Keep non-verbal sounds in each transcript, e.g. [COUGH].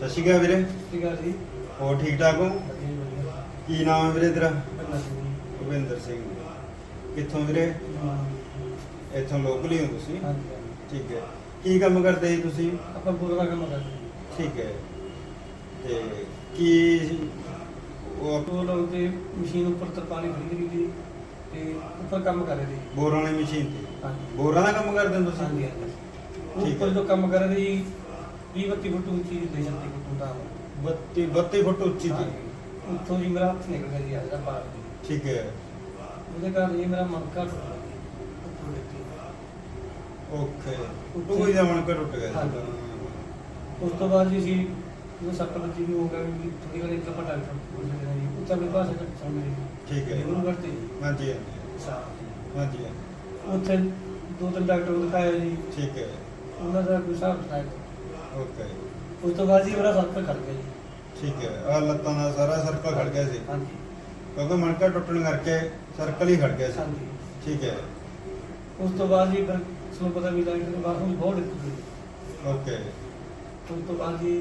ਸਤਿ ਸ਼੍ਰੀ ਅਕਾਲ ਵੀਰੇ। ਠੀਕ ਆ ਜੀ। ਹੋਰ ਠੀਕ ਠਾਕ ਹੋ? ਵਧੀਆ ਵਧੀਆ ਕੀ ਨਾਮ ਹੈ ਵੀਰੇ ਤੇਰਾ? ਭੁਪਿੰਦਰ ਸਿੰਘ ਕਿੱਥੋਂ ਵੀਰੇ? ਹਾਂ। ਇੱਥੋਂ ਲੋਕਲ ਹੀ ਹੋ ਤੁਸੀਂ? ਹਾਂਜੀ ਠੀਕ ਹੈ। ਕੀ ਕੰਮ ਕਰਦੇ ਸੀ ਤੁਸੀਂ? ਆਪਾਂ ਪੂਰਾ ਕੰਮ ਕਰਦੇ ਠੀਕ ਹੈ। ਤੇ ਕੀ ਉਹ ਆਪ- ਉਹ ਲੋਕ ਤੇ ਮਸ਼ੀਨ ਉੱਪਰ ਤਰਪਾਲੀ ਖੜੀ ਕਰੀ ਸੀ ਤੇ ਉੱਪਰ ਕੰਮ ਕਰ ਰਹੇ ਸੀ। ਬੋਰਾਂ ਵਾਲੀ ਮਸ਼ੀਨ ਤੇ? ਹਾਂਜੀ। ਬੋਰਾਂ ਦਾ ਕੰਮ ਕਰਦੇ ਹੋ ਤੁਸੀਂ? ਹਾਂਜੀ ਹਾਂਜੀ। ਠੀਕ ਉੱਪਰ ਹੈ। ਜੋ ਕੰਮ ਕਰ ਰਹੇ ਸੀ 20 32 ਫੁੱਟ ਉੱਚੀ ਦੇ ਜਾਂਦੀ ਫੁੱਟ ਹੁੰਦਾ 32 32 ਫੁੱਟ ਉੱਚੀ ਤੇ ਹਾਂਜੀ। ਉੱਥੋਂ ਜੀ ਮੇਰਾ ਹੱਥ ਨਿਕਲ ਗਿਆ ਜੀ ਆ ਜਿਹੜਾ ਪਾਰ ਦੀ ਠੀਕ ਹੈ। ਉਹਦੇ ਕਾਰਨ ਜੀ ਮੇਰਾ ਮਣਕਾ ਟੁੱਟ ਜੀ ਉੱਪਰ ਡਿੱਗੀ ਓਕੇ। ਉੱਥੇ- ਟੂਈ ਦਾ ਮਣਕਾ ਟੁੱਟ ਗਿਆ ਹਾਂਜੀ। ਉਸ ਤੋਂ ਬਾਅਦ ਜੀ ਸੀ ਜਦੋਂ ਸੱਟ ਵੱਜੀ ਵੀ ਹੋ ਗਿਆ ਵੀ ਥੋੜੀ ਵਾਰ ਇੱਕ ਆਪਾਂ ਡਾਕਟਰ ਕੋਲ ਚਲੇ ਗਏ ਜੀ ਉੱਥੇ ਆਪਣੇ ਭਾਸ਼ਾ ਕੱਟ ਸੁਣ ਲਈ ਠੀਕ ਹੈ। ਜ਼ਰੂਰ ਕਰਤੇ ਹਾਂਜੀ ਹਾਂਜੀ। ਸਾਹ ਹਾਂਜੀ ਹਾਂਜੀ। ਉੱਥੇ ਦੋ ਤਿੰਨ ਡਾਕਟਰ ਨੂੰ ਦਿਖਾਇਆ ਜੀ। ਠੀਕ ਹੈ। ਉਹਨਾਂ ਦਾ ਕੋਈ ਹਿਸਾਬ ਦਿਖਾਇਆ ਓਕੇ ਉਸ ਤੋਂ ਬਾਅਦ ਜੀ ਮੇਰਾ ਸੱਤ ਖੜ ਗਿਆ ਜੀ। ਠੀਕ ਹੈ ਆ ਲੱਤਾਂ ਦਾ ਸਾਰਾ ਸਰਕਲ ਖੜ ਗਿਆ ਸੀ। ਹਾਂਜੀ। ਕਿਉਂਕਿ ਮਣਕਾ ਟੁੱਟਣ ਕਰਕੇ ਸਰਕਲ ਹੀ ਖੜ ਗਿਆ ਸੀ। ਹਾਂਜੀ। ਠੀਕ ਹੈ। ਉਸ ਤੋਂ ਬਾਅਦ ਜੀ ਫਿਰ ਤੁਹਾਨੂੰ ਪਤਾ ਵੀ ਡਾਕਟਰ ਨੇ ਬਾਹਰੋਂ ਬਹੁਤ ਦਿੱਕਤ ਹੋਈ ਓਕੇ ਉਸ ਤੋਂ ਬਾਅਦ ਜੀ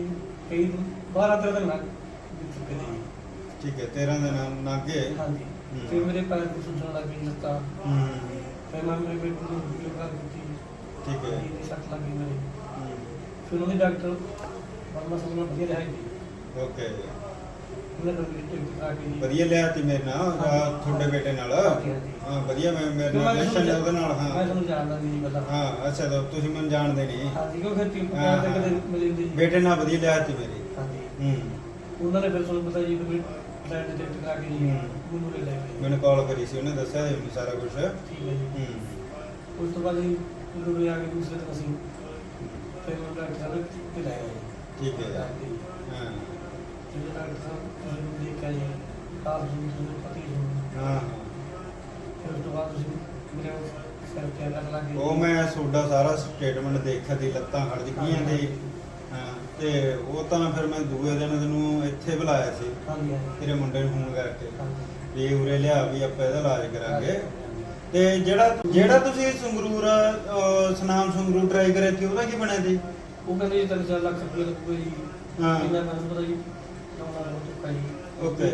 ਕਈ ਦਿਨ 12 13 ਦਿਨ ਲੱਗ ਚੁੱਕੇ ਨੇ ਜੀ। ਠੀਕ ਹੈ 13 ਦਿਨ ਨਾਗੇ ਹਾਂਜੀ। ਹੂੰ। ਫਿਰ ਮੇਰੇ ਪੈਰ ਨੂੰ ਸੁੱਜਣ ਲੱਗ ਗਈ ਲੱਤਾਂ। ਹੂੰ। ਫਿਰ ਮੈਂ ਮੇਰੇ ਬੇਟੇ ਨੂੰ ਵੀਡੀਓ ਠੀਕ ਹੈ। ਜੀ ਦੀ ਸੱਟ ਲੱਗੀ ਮੇਰੇ। ਫਿਰ ਉਹਨੇ ਡਾਕਟਰ ਬਰਮਾ ਸਿੰਘ ਨੂੰ ਵਧੀਆ ਰਿਹਾ ਜੀ ਓਕੇ ਉਹਨੇ ਕੇ ਜੀ। ਵਧੀਆ ਲਿਆ ਤੀ ਮੇਰੇ ਨਾਲ। ਤੁਹਾਡੇ ਬੇਟੇ ਨਾਲ? ਹਾਂਜੀ, ਹਾਂਜੀ। ਹਾਂ ਵਧੀਆ ਮੈਂ ਮੇਰੇ ਨਾਲ ਮੈਂ ਰਿਲੇਸ਼ਨ ਉਹਦੇ ਨਾਲ ਮੈਂ ਹਾਂ ਤੁਹਾਨੂੰ ਜਾਣਦਾ ਨਹੀਂ ਪਹਿਲਾਂ। ਹਾਂ ਅੱਛਾ ਤਾਂ ਤੁਸੀਂ ਮੈਨੂੰ ਜਾਣਦੇ ਨਹੀਂ ਹਾਂਜੀ ਫਿਰ ਟੀਮ ਹਾਂ, ਤੇ ਕਦੇ ਹਾਂ। ਮਿਲੇ ਹੁੰਦੇ ਜੀ। ਬੇਟੇ ਨਾਲ ਵਧੀਆ ਲਿਆ ਤੀ ਮੇਰੀ। ਹਾਂਜੀ। ਹੂੰ। ਉਹਨਾਂ ਨੇ ਫਿਰ ਤੁਹਾਨੂੰ ਪਤਾ ਜੀ ਫਿਰ ਫਲੈਟ ਦੇ ਟਿਕਟ ਕਰਾ ਕੇ ਜੀ ਹੂੰ। ਮੈਨੂੰ ਲੈ ਮੈਨੂੰ ਕਾਲ ਕਰੀ ਸੀ ਉਹਨੇ ਦੱਸਿਆ ਸੀ ਮੈਨੂੰ ਸਾਰਾ ਕੁਝ ਠੀਕ ਹੈ ਜੀ। ਹੂੰ। ਉਸ ਤੋਂ ਬਾਅਦ ਜੀ ਜਦੋਂ ਵੀ ਆ ਕੇ ਦੂਸਰੇ ਦਿਨ ਅਸੀਂ ਫਿਰ ਉਹ ਡਾਕਟਰ ਸਾਹਿਬ ਤੇ ਲੈ ਆਏ ਠੀਕ ਹੈ ਹਾਂਜੀ ਹਾਂ। ਜਿਹੜੇ ਡਾਕਟਰ ਸਾਹਿਬ ਨੂੰ ਦੇਖਿਆ ਜੀ ਆਪ ਜੀ ਤੁਹਾਨੂੰ ਪਤੀ ਜੀ ਹਾਂ। ਫਿਰ ਉਸ ਤੋਂ ਬਾਅਦ ਤੁਸੀਂ ਮੇਰੇ ਸਿਰ ਤੇ ਅਲੱਗ ਲੱਗ ਗਈ ਉਹ ਮੈਂ ਤੁਹਾਡਾ ਸਾਰਾ ਸਟੇਟਮੈਂਟ ਦੇਖਿਆ ਦੀ ਲੱਤਾਂ ਖੜ ਗਈਆਂ ਤੇ। ਤੇ ਉਹ ਤਾਂ ਫਿਰ ਮੈਂ ਦੂਏ ਦਿਨ ਤੈਨੂੰ ਇੱਥੇ ਬੁਲਾਇਆ ਸੀ। ਹਾਂਜੀ ਤੇਰੇ ਮੁੰਡੇ ਨੂੰ ਫੋਨ ਕਰਕੇ। ਵੀ ਉਰੇ ਲਿਆ ਵੀ ਆਪਾਂ ਇਹਦਾ ਇਲਾਜ ਕਰਾਂਗੇ। ਤੇ ਜਿਹੜਾ ਜਿਹੜਾ ਤੁਸੀਂ ਸੰਗਰੂਰ ਅਹ, ਸਨਾਮ ਸੰਗਰੂਰ ਟਰਾਈ ਕਰਿਆ ਸੀ ਉਹਦਾ ਕੀ ਬਣਿਆ ਸੀ? ਉਹ ਕਹਿੰਦੇ ਜੀ ਤਿੰਨ ਚਾਰ ਲੱਖ ਰੁਪਏ ਲੱਗੂਗਾ ਜੀ ਹਾਂ। ਮੈਂ ਮੈਨੂੰ ਪਤਾ ਜੀ ਨੌਂ ਲੱਖ ਚੁੱਕਾ ਜੀ। ਓਕੇ।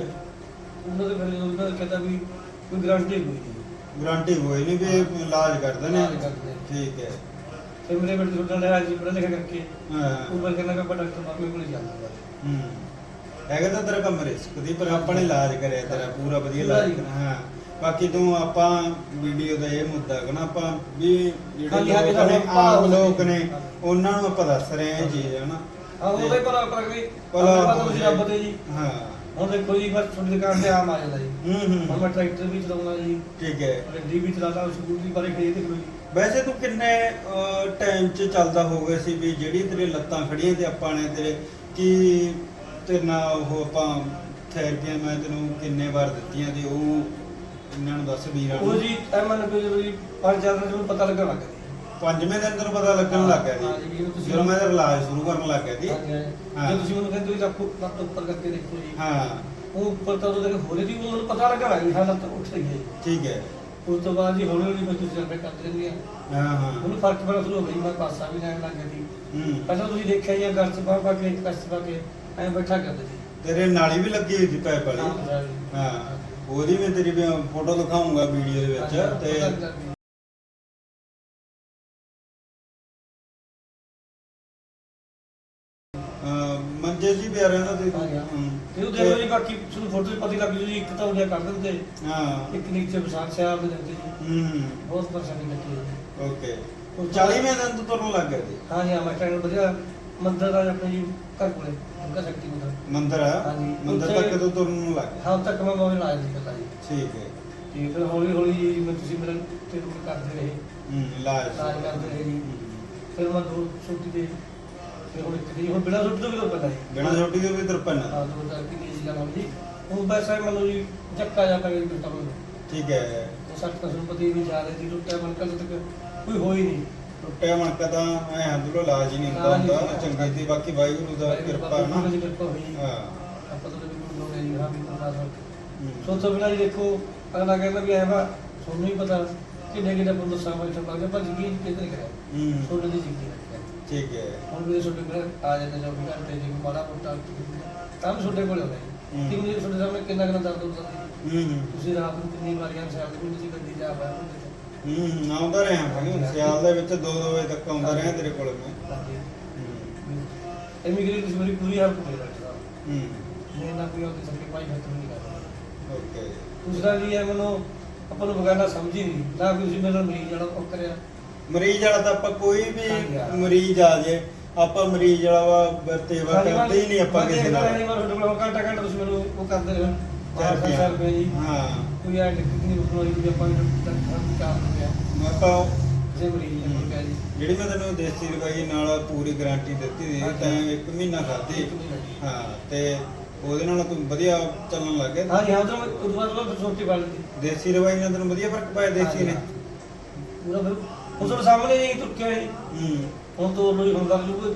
ਉਹਨਾਂ ਦੇ ਫਿਰ ਉਹਨਾਂ ਨੇ ਕਹਿੰਦਾ ਵੀ ਕੋਈ ਗਰੰਟੀ ਨਹੀਂ ਹੋਈ। ਗਾਰੰਟੀ ਹੋਈ ਨਹੀਂ ਵੀ ਇਹ ਇਲਾਜ ਕਰਦੇ ਨੇ ਇਲਾਜ ਕਰਦੇ ਨੇ। ਠੀਕ ਹੈ। ਤੇ ਮੇਰੇ ਬੇਟੇ ਨੂੰ ਲਿਆ ਜੀ ਪੜ੍ਹਾ ਲਿਖਿਆ ਕਰਕੇ। ਹਾਂ। ਉਹ ਬੰਦ ਕਰਨਾ ਕਿ ਡਾਕਟਰ ਬਾਬੇ ਕੋਲ ਜਾਂਦਾ ਵਾ। ਹੂੰ। ਹੈਗਾ ਤਾਂ ਤੇਰਾ ਕੰਮ ਰਿਸਕ ਦੀ ਪਰ ਆਪਾਂ ਨੇ ਇਲਾਜ ਕਰਿਆ ਤੇਰਾ ਪੂਰਾ ਵਧੀਆ ਇਲਾਜ ਕਰਿਆ। ਹਾਂ। ਬਾਕੀ ਤੂੰ ਆਪਾਂ ਵੀਡੀਓ ਦਾ ਇਹ ਮੁੱਦਾ ਹੈ ਨਾ ਆਪਾਂ ਵੀ ਜਿਹੜੇ ਹਾਂਜੀ, ਹਾਂਜੀ, ਲੋਕ ਨੇ ਸਾਨੂੰ ਆਮ ਲੋਕ ਨੇ। ਉਹਨਾਂ ਨੂੰ ਆਪਾਂ ਦੱਸ ਰਹੇ ਹਾਂ ਇਹ ਚੀਜ਼ ਹੈ ਨਾ? ਹਾਂ ਉਹਦੇ ਪਰ ਪਰ ਗਈ ਭਲਾ ਭਲਾ ਤੁਸੀਂ। ਰੱਬ ਦੇ ਜੀ। ਹਾਂ। ਹੁਣ ਦੇਖੋ ਜੀ ਬਸ ਤੁਹਾਡੀ ਦੁਕਾਨ ਤੇ ਆਮ ਆ ਜਾਂਦਾ ਜੀ। ਹੂੰ ਹੁਣ ਹੂੰ ਮੈਂ ਟਰੈਕਟਰ ਵੀ ਚਲਾਉਣਾ ਜੀ। ਠੀਕ ਹੈ। ਗੱਡੀ ਵੀ ਚਲਾਉਂਦਾ ਸਕੂਟਰੀ ਬਾਰੇ ਖੇਤ ਦੇਖੋ ਜੀ। ਵੈਸੇ ਤੂੰ ਕਿੰਨੇ ਟਾਈਮ ਚ ਚੱਲਦਾ ਹੋ ਗਿਆ ਸੀ ਵੀ ਜਿਹੜੀ ਤੇਰੇ ਲੱਤਾਂ ਖੜੀਆਂ ਤੇ ਆਪਾਂ ਨੇ ਤੇਰੇ ਕੀ ਤੇਰੇ ਨਾਲ ਉਹ ਆਪਾਂ ਥੈਰੇਪੀਆਂ ਮੈਂ ਤੈਨੂੰ ਕਿੰਨੇ ਵਾਰ ਦਿੱਤੀਆਂ ਤੇ ਉਹ ਇਹਨਾਂ ਨੂੰ ਦੱਸ ਵੀਰਾਂ ਉਹ ਨੂੰ ਜੀ ਐ ਮੰਨ ਕੇ ਜਦੋਂ ਜੀ ਪੰਜ ਚਾਰ ਦਿਨ ਨੂੰ ਪਤਾ ਲੱਗਣ ਲੱਗ ਗਿਆ। ਪੰਜਵੇਂ ਦਿਨ ਤੈਨੂੰ ਪਤਾ ਲੱਗਣ ਲੱਗ ਗਿਆ ਹਾਂ ਜੀ, ਸੀ ਜਦੋਂ ਤੁਸੀਂ- ਜਦੋਂ ਮੈਂ ਤੇਰਾ ਇਲਾਜ ਸ਼ੁਰੂ ਕਰਨ ਲੱਗ ਗਿਆ ਸੀ ਹਾਂਜੀ, ਹਾਂ। ਜੇ ਤੁਸੀਂ ਮੈਨੂੰ ਕਹਿੰਦੇ ਹੋ ਲੱਕ ਲੱਕ ਉੱਪਰ ਕਰਕੇ ਦੇਖੋ ਜੀ। ਹਾਂ। ਉਹ ਉੱਪਰ ਤਾਂ ਉਹਦੇ ਹੋਲੇ ਦੀ ਉਹ ਮੈਨੂੰ ਪਤਾ ਲੱਗਾ ਵੀ ਹਾਂ ਲੱਤ ਉੱਠ ਰਹੀ ਹੈ। ਠੀਕ ਹੈ। ਉਸ ਤੋਂ ਬਾਅਦ ਜੀ ਹੌਲੀ ਹੌਲੀ ਮੈਂ ਤੁਸੀਂ ਆਪਣੇ ਕਰਦੇ ਰਹਿੰਦੇ ਆ। ਹਾਂ ਹਾਂ। ਉਹਨੂੰ ਫ਼ਰਕ ਪੈਣਾ ਸ਼ੁਰੂ ਹੋ ਗਿਆ ਜੀ, ਮੈਂ ਪਾਸਾ ਵੀ ਲੈਣ ਲੱਗ ਗਿਆ ਸੀ ਹੂੰ। ਪਹਿਲਾਂ ਤੁਸੀਂ ਦੇਖਿਆ ਜਾਂ ਚ ਪਾ ਪਾ ਕੇ ਕਸ ਪਾ ਕੇ ਐਂ ਬੈਠਾ ਕਰਦੇ ਸੀ। ਤੇਰੇ ਨਾਲੀ ਵੀ ਲੱਗੀ ਹੋਈ ਸੀ ਪੈਪ ਵਾਲੀ। ਹਾਂ ਜੀ। ਹਾਂ। ਉਹਦੀ ਮੈਂ ਤੇਰੀ ਫੋਟੋ ਦਿਖਾਉਂਗਾ ਵੀਡੀਓ ਦੇ ਵਿੱਚ ਤੇ ਲੱਗ ਮੰਜੇ ਜੀ ਪਿਆ ਰਹਿੰਦਾ ਸੀ ਹਾਂਜੀ, ਹਾਂ। ਹੂੰ। ਤੇ ਉਹ ਦੇਖੋ ਜੀ ਬਾਕੀ ਤੁਹਾਨੂੰ ਫੋਟੋ 'ਚ ਪਤਾ ਲੱਗ ਜੂ ਜੀ ਇੱਕ ਤਾਂ ਉਹਨੇ ਕਰ ਦਿੰਦੇ। ਹਾਂ। ਇੱਕ ਨੀਚੇ ਵਿਸਾਖ ਸਿਆਲ ਦੇ ਦਿੰਦੇ ਜੀ। ਹੂੰ ਬਹੁਤ ਪਰੇਸ਼ਾਨੀ ਹੈ। ਓਕੇ। ਉਹ 40ਵੇਂ ਦਿਨ ਤੋਂ ਤੁਰਨ ਲੱਗ ਸੀ ਹਾਂ ਜੀ ਮੈਂ ਟ੍ਰੈਨਰ ਵਧੀਆ। ਮੰਦਰ ਦਾ ਆਪਣੇ ਜੀ ਘਰ ਕੋਲੇ ਦੁਰਗਾ ਸ਼ਕਤੀ ਮੰਦਰ। ਮੰਦਰ ਆ? ਹਾਂਜੀ, ਮੰਦਰ ਉੱਥੇ- ਤੱਕ ਤੋਂ ਤੁਰਨ ਨੂੰ ਲੱਗ ਹਾਂ ਤੱਕ ਮੈਂ ਮੋਬਾਈਲ ਆਇਆ ਸੀ ਪਹਿਲਾਂ ਜੀ ਠੀਕ ਹੈ। ਤੇ ਫਿਰ ਹੌਲੀ ਹੌਲੀ ਜੀ ਮੈਂ ਤੁਸੀਂ ਮੇਰੇ ਤੇ ਰੁਕ ਕਰਦੇ ਰਹੇ। ਹੂੰ ਇਲਾਜ। ਇਲਾਜ ਕਰਦੇ ਰਹੇ ਜੀ। ਫਿਰ ਮੈਂ ਦੋ ਛੁੱਟੀ ਤੇ ਫਿਰ ਹੁਣ ਇੱਕ ਦੀ ਹੁਣ ਬਿਨਾਂ ਛੁੱਟੀ ਤੋਂ ਵੀ ਤੋਂ ਪਹਿਲਾਂ ਜੀ। ਬਿਨਾਂ ਛੋਟੀ ਦੇ ਵੀ ਤੁਰਪਨ ਹਾਂ ਦੋ ਚਾਰ ਕਿ ਜੀ ਜਾਣਾ ਜੀ। ਹੁਣ ਬਸ ਐ ਮੈਨੂੰ ਜੀ ਚੱਕਾ ਜਾ ਪੈ ਗਿਆ ਮੈਨੂੰ ਠੀਕ ਹੈ। ਉਹ ਸੱਟ ਕਸਮ ਪਤੀ ਵੀ ਜਾ ਰਹੀ ਸੀ ਟੁੱਟਿਆ ਮਨ ਕੱਲ ਤੱਕ ਕੋਈ ਹੋਈ ਨਹੀਂ। ਟੁੱਟਿਆ ਮਣਕਾ ਤਾਂ ਐ ਹੰਦਲੋ ਇਲਾਜ ਹੀ ਨਹੀਂ ਹੁੰਦਾ ਹੁੰਦਾ ਹੁੰਦਾ। ਚੰਗੀ ਦੀ ਬਾਕੀ ਵਾਹਿਗੁਰੂ ਦਾ ਕਿਰਪਾ ਨਾ। ਹਾਂ। ਆਪਾਂ ਤਾਂ ਲੋੜ ਨਹੀਂ ਹਾਂ ਵੀ ਕਰਨਾ ਸਕ ਹੂੰ। ਸੋ ਤੋਂ ਬਿਨਾਂ ਜੀ ਦੇਖੋ ਅਗਲਾ ਕਹਿੰਦਾ ਵੀ ਐ ਵਾ ਤੁਹਾਨੂੰ ਹੀ ਪਤਾ ਕਿੰਨੇ ਕਿੰਨੇ ਬੰਦ ਸਾਹਮਣੇ ਤੋਂ ਲੱਗ ਗਿਆ ਪਰ ਯਕੀਨ ਨਹੀਂ ਕਰਿਆ? ਹੂੰ। ਸੋਨੇ ਦੀ ਜ਼ਿੰਦਗੀ ਠੀਕ ਹੈ। ਹੁਣ ਵੀ ਤੁਹਾਡੇ ਕੋਲ ਆ ਜਾਂਦੇ ਜੋ ਵੀ ਘੰਟੇ ਜੀ ਮਾੜਾ ਮੋਟਾ ਕੰਮ ਤੁਹਾਡੇ ਕੋਲ ਆਉਂਦਾ ਹੂੰ। ਜੀ ਤਿੰਨ ਦਿਨ ਤੁਹਾਡੇ ਸਾਹਮਣੇ ਕਿੰਨਾ ਕਿੰਨਾ ਦਰਦ ਹੁੰਦਾ ਹੂੰ ਹੂੰ। ਤੁਸੀਂ ਰਾਤ ਨੂੰ ਕਿੰਨੀ ਵਾਰੀਆਂ ਸਿਆਲ ਦੇ ਵਿੱਚ ਗੱਡੀ ਜਾ ਪਾਇਆ ਹੁੰਦੇ ਹੂੰ ਹੂੰ, ਆਉਂਦਾ ਰਿਹਾ ਭਾਈ ਸਿਆਲ ਦੇ ਵਿੱਚ 2-2 ਵਜੇ ਤੱਕ ਆਉਂਦਾ ਰਿਹਾ ਤੇਰੇ ਕੋਲ ਮੈਂ। ਹੂੰ ਇਮੀਗ੍ਰੇਟ ਤੁਸੀਂ ਮੇਰੀ ਪੂਰੀ ਹੈਲਪ ਕਰ ਰਹੇ ਹੂੰ। ਮੈਂ ਨਾ ਕੋਈ ਉਹਦੀ ਸਕੇ ਭਾਈ ਮੈਂ ਤੁਹਾਨੂੰ ਨਹੀਂ ਕਰਦਾ। ਓਕੇ। ਦੂਸਰਾ ਵੀ ਹੈ ਮੈਨੂੰ ਆਪਾਂ ਨੂੰ ਬਗਾਨਾ ਸਮਝ ਹੀ ਨਹੀਂ। ਨਾ ਕੋਈ ਤੁਸੀਂ ਮੇਰੇ ਮਰੀਜ਼ ਵਾਲਾ ਉਹ ਕਰਿਆ। ਮਰੀਜ਼ ਵਾਲਾ ਤਾਂ ਆਪਾਂ ਕੋਈ ਵੀ ਹਾਂ। ਮਰੀਜ਼ ਆ ਜੇ ਆਪਾਂ ਮਰੀਜ਼ ਵਾਲਾ ਵਾ ਵਰਤੇਵਾ ਕਰਦੇ ਹੀ ਨਹੀਂ ਆਪਾਂ ਕਿਸੇ ਨਾਲ। ਨਹੀਂ ਮੈਂ ਤੁਹਾਡੇ ਕੋਲ ਘੰਟਾ ਘੰਟਾ ਤੁਸੀਂ ਮੈਨੂੰ ਉਹ ਕਰਦੇ ਰਹੋ ਚਾਰ ਚਾਰ ਚਾਰ ਰੁਪਏ ਜੀ। ਹਾਂ। ਕੋਈ ਐ ਦਿੱਕਤ ਨਹੀਂ ਉਸਨੂੰ ਵੀ ਆਪਾਂ ਨੂੰ ਚਾਰ ਰੁਪਏ ਆਪਾਂ ਕਿਸੇ ਮਰੀਜ਼ ਨੂੰ ਕਿਹਾ ਜੀ ਜਿਹੜੀ ਮੈਂ ਤੈਨੂੰ ਦੇਸੀ ਦਵਾਈ ਨਾਲ ਪੂਰੀ ਗਾਰੰਟੀ ਦਿੱਤੀ ਸੀ। ਤਾਂ ਇੱਕ ਮਹੀਨਾ ਖਾਧੀ ਜੀ। ਹਾਂ ਤੇ ਉਹਦੇ ਨਾਲ ਤੂੰ ਵਧੀਆ ਚੱਲਣ ਲੱਗ ਗਿਆ। ਹਾਂ ਜੀ ਹਾਂ ਤਾਂ ਮੈਂ ਤੋਂ ਬਾਅਦ ਮੈਂ ਸੋਚੀ ਬਣ ਲਈ। ਦੇਸੀ ਦਵਾਈ ਨਾਲ ਤੈਨੂੰ ਵਧੀਆ ਫ਼ਰਕ ਪਾਇਆ ਦੇਸੀ ਨੇ? ਪੂਰਾ ਫਿਰ ਉਸ ਦੇ ਸਾਹਮਣੇ ਹੀ ਤੁਰ ਕੇ ਜੀ ਹੂੰ। ਹੁਣ ਤੋਂ ਲੋਈ ਹੁੰਦਾ ਜੂ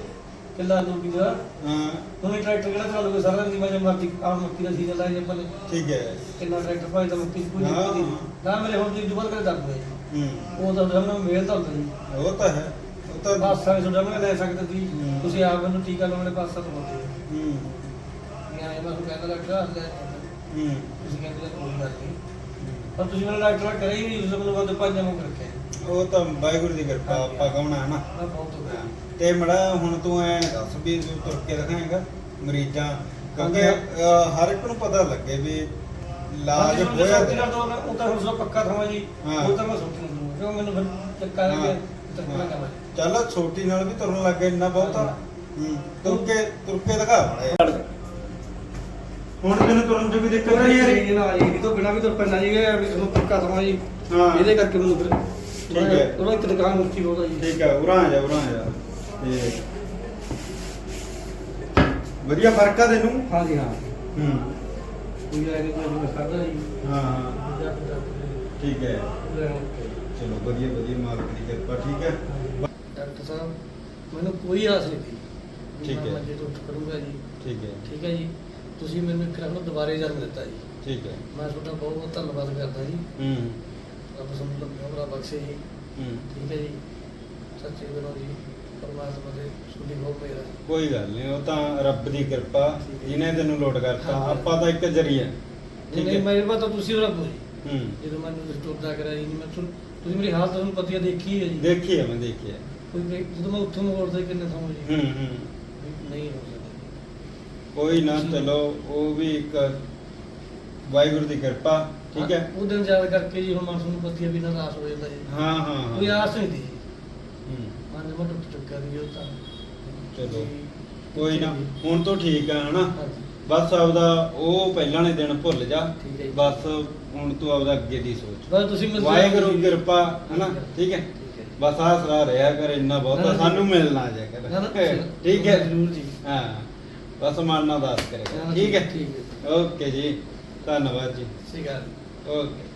ਕਿੱਲਾ ਲੋਕੀ ਦਾ? ਹਾਂ। ਤੁਸੀਂ ਟਰੈਕਟਰ ਕਿਹੜਾ ਚਲਾ ਲੋਗੇ ਸਾਰਾ ਦਿਨ ਮੈਂ ਮਰਜ਼ੀ ਆ ਮੱਕੀ ਦਾ ਸੀਜ਼ਨ ਜੇ ਆਪਾਂ ਨੇ। ਠੀਕ ਹੈ। ਕਿੰਨਾ ਟਰੈਕਟਰ ਭਾਈ ਤਾਂ ਮੱਕੀ ਦੀ ਕੋਈ ਹਾਂ। ਨਹੀਂ। ਨਾ ਮੇਰੇ ਹੁਣ ਜੀ ਦੁਬਾਰਾ ਕਰ ਹੋਇਆ ਜੀ ਹੂੰ। ਉਹ ਤਾਂ ਸਾਨੂੰ ਮੇਲ ਤਾਂ ਹੁੰਦਾ ਜੀ ਉਹ ਤਾਂ ਹੈ। ਉਹ ਤਾਂ ਬਸ ਸਾਰੇ ਤੁਹਾਡਾ ਮੈਂ ਲੈ ਸਕਦੇ ਤੁਸੀਂ। ਹੂੰ। ਤੁਸੀਂ ਆਪ ਮੈਨੂੰ ਟੀਕਾ ਲਾਉਣੇ ਪਾਸ ਤਾਂ ਹੁੰਦੇ ਹੂੰ। ਮੈਂ ਆਇਆ ਮੈਂ ਕਹਿੰਦਾ ਆ ਲੈ ਹੂੰ। ਤੁਸੀਂ ਕਹਿੰਦੇ ਕੋਈ ਗੱਲ ਨਹੀਂ। ਪਰ ਤੁਸੀਂ ਮੈਨੂੰ ਡਾਕਟਰ ਕਰਿਆ ਹੀ ਨਹੀਂ ਤੁਸੀਂ ਮੈਨੂੰ ਬੰਦੇ ਪੰਜ ਮੁੱਕ ਰੱਖਿਆ। ਉਹ ਤਾਂ ਵਾਹਿਗੁਰੂ ਦੀ ਕਿਰਪਾ। ਆਪਾਂ ਕਹਣਾ ਹੈ ਨਾ ਹੋ ਤੇ ਮੜਾ ਹੁਣ ਤੂੰ ਐ ਦੱਸ ਵੀ ਤੂੰ ਤੁਰ ਕੇ ਦਿਖਾਏਗਾ ਮਰੀਜ਼ਾਂ ਕਿਉਂਕਿ। ਅਹ, ਹਰ ਇੱਕ ਨੂੰ ਪਤਾ ਲੱਗੇ ਵੀ ਬਾਕੀ ਹੋਇਆ ਤਾਂ ਉਹ ਤਾਂ ਹੁਣ ਸੋ ਪੱਕਾ ਥਾਂ ਜੀ ਹਾਂ। ਉਹ ਤਾਂ ਮੈਂ ਸੋਚੀ ਨਹੀਂ ਦੂੰਗਾ ਕਿਉਂ ਮੈਨੂੰ ਫਿਰ ਹਾਂ। ਲੱਗਿਆ ਚੱਕਣਾ ਕਮਾ ਚੱਲ ਛੋਟੀ ਨਾਲ ਵੀ ਤੁਰਨ ਲੱਗ ਇੰਨਾ ਬਹੁਤਾ ਹੂੰ ਤੁਰ ਕੇ ਤੁਰ ਕੇ ਦਿਖਾ ਮਾੜਾ ਜਿਹਾ। ਹੁਣ ਤੈਨੂੰ ਤੁਰਨ 'ਚ ਵੀ ਦਿੱਕਤ ਆ ਰਹੀ ਇਹ ਨਾ ਜੀ ਇਹ ਤੋਂ ਬਿਨਾ ਵੀ ਤੁਰ ਪੈਣਾ ਜੀ ਇਹ ਵੀ ਤੁਹਾਨੂੰ ਪੱਕਾ ਥਾਂ ਜੀ ਹਾਂ। ਇਹਦੇ ਕਰਕੇ ਮੈਨੂੰ ਫਿਰ ਠੀਕ ਹੈ। ਉਹਦਾ ਇੱਕ ਦੁਕਾਨ ਉੱਚੀ ਬਹੁਤਾ ਜੀ। ਠੀਕ ਹੈ ਉਰਾਂ ਆ ਜਾ ਉਰਾਂ ਆ ਜਾ। ਤੇ ਵਧੀਆ ਫ਼ਰਕ ਆ ਤੈਨੂੰ? ਹਾਂ ਜੀ ਹਾਂ। ਹੂੰ। ਕੋਈ ਆ ਕੇ ਕੋਈ ਮੈਂ ਕਰਦਾ ਜੀ। ਹਾਂ ਹਾਂ। ਜਾ ਕੇ ਠੀਕ ਹੈ। ਡਾਕਟਰ ਚਲੋ ਵਧੀਆ ਵਧੀਆ ਮਾਲਕ ਦੀ ਕਿਰਪਾ ਠੀਕ ਹੈ। ਸਾਹਿਬ ਮੈਨੂੰ ਕੋਈ ਆਸ ਨਹੀਂ ਸੀ। ਵੀ ਠੀਕ ਮੈਂ ਹੈ। ਮੰਜੇ ਤੋਂ ਉੱਠ ਖੜੂੰਗਾ ਜੀ। ਠੀਕ ਹੈ। ਠੀਕ ਹੈ ਜੀ। ਤੁਸੀਂ ਮੈਨੂੰ ਇੱਕ ਰੱਬ ਦੁਬਾਰੇ ਜਨਮ ਦਿੱਤਾ ਜੀ। ਠੀਕ ਹੈ। ਮੈਂ ਤੁਹਾਡਾ ਬਹੁਤ ਬਹੁਤ ਧੰਨਵਾਦ ਕਰਦਾ ਜੀ। ਹੂੰ। ਰੱਬ ਤੁਹਾਨੂੰ ਲੰਬਾ ਬਖਸ਼ੇ ਜੀ। ਹੂੰ। ਠੀਕ ਹੈ ਜੀ। ਸੱਚੇ ਦਿਲੋਂ ਜੀ ਪਰਮਾਤਮਾ ਦੇ ਸੁਣੀ ਹੋ ਮੇਰਾ ਕੋਈ ਗੱਲ ਨਹੀਂ ਉਹ ਤਾਂ ਰੱਬ ਦੀ ਕਿਰਪਾ ਜਿਹਨੇ ਤੈਨੂੰ ਲੋਟ ਕਰਤਾ। ਆਪਾਂ ਤਾਂ ਇੱਕ ਜਰੀਆ ਮੇਰੇ ਬਾਤ ਤਾਂ ਤੁਸੀਂ ਹੋ ਰੱਬ ਹੋ ਜੀ ਹੂੰ। ਜਦੋਂ ਮੈਨੂੰ ਟੁਰਦਾ ਕਰਿਆ ਜੀ ਨਹੀਂ ਮੈਂ ਤੁਸੀਂ ਮੇਰੀ ਹਾਲਤ ਤੁਹਾਨੂੰ ਪਤੀ ਆ ਦੇਖੀ ਹੈ ਜੀ। ਦੇਖੀ ਹੈ ਮੈਂ ਦੇਖੀ ਹੈ। ਕੋਈ ਜਦੋਂ ਮੈਂ ਉੱਥੋਂ ਮੋੜਦਾ ਕਿੰਨੇ ਜੀ। ਹੂੰ ਹੂੰ। ਨਹੀਂ ਹੋ ਸਕਦਾ। ਕੋਈ ਨਾ ਚਲੋ ਉਹ ਵੀ ਇੱਕ ਵਾਹਿਗੁਰੂ ਦੀ ਕਿਰਪਾ। ਠੀਕ ਹੈ। ਉਹ ਦਿਨ ਯਾਦ ਕਰਕੇ ਜੀ ਹੁਣ ਮਨ ਨੂੰ ਪਤੀ ਵੀ ਨਾਰਾਜ਼ ਹੋ ਜਾਂਦਾ ਜੀ। ਹਾਂ ਹਾਂ ਕੋਈ ਆਸ ਨਹੀਂ ਦੀ ਹੂੰ। ਮਨ ਮਨ ਟੁੱਟ ਚੁੱਕਿਆ ਵੀ ਉਹ ਤਾਂ। ਚਲੋ। ਕੋਈ ਨਾ ਹੁਣ ਤੋਂ ਠੀਕ ਆ ਹਨਾ? ਹਾਂਜੀ। ਬਸ ਆਪਦਾ ਉਹ ਪਹਿਲਾਂ ਨੇ ਦਿਨ ਭੁੱਲ ਜਾ। ਠੀਕ ਹੈ ਜੀ। ਬਸ ਹੁਣ ਤੂੰ ਆਪਦਾ ਅੱਗੇ ਦੀ ਸੋਚ। ਬਸ ਤੁਸੀਂ ਮੈਨੂੰ ਵਾਹਿਗੁਰੂ ਦੀ ਕਿਰਪਾ ਹਨਾ? ਠੀਕ ਹੈ। ਠੀਕ ਹੈ? ਬਸ ਆਸਰਾ ਰਿਹਾ ਕਰ ਇੰਨਾ ਨਾ, ਬਹੁਤਾ ਨਾ, ਸਾਨੂੰ। ਮਿਲਣਾ ਜਾ ਨਾ, ਨਾ, [LAUGHS] ਕਰ ਠੀਕ ਹੈ? ਜ਼ਰੂਰ ਜੀ। ਹਾਂ। ਬਸ ਮਨ ਨਾਲ ਦਾਸ ਨਾ, ਕਰੇਗਾ ਨਾ, ਠੀਕ ਹੈ? ਠੀਕ ਹੈ। ਓਕੇ ਜੀ। ਧੰਨਵਾਦ ਜੀ। ਸਹੀ ਗੱਲ ਓਕੇ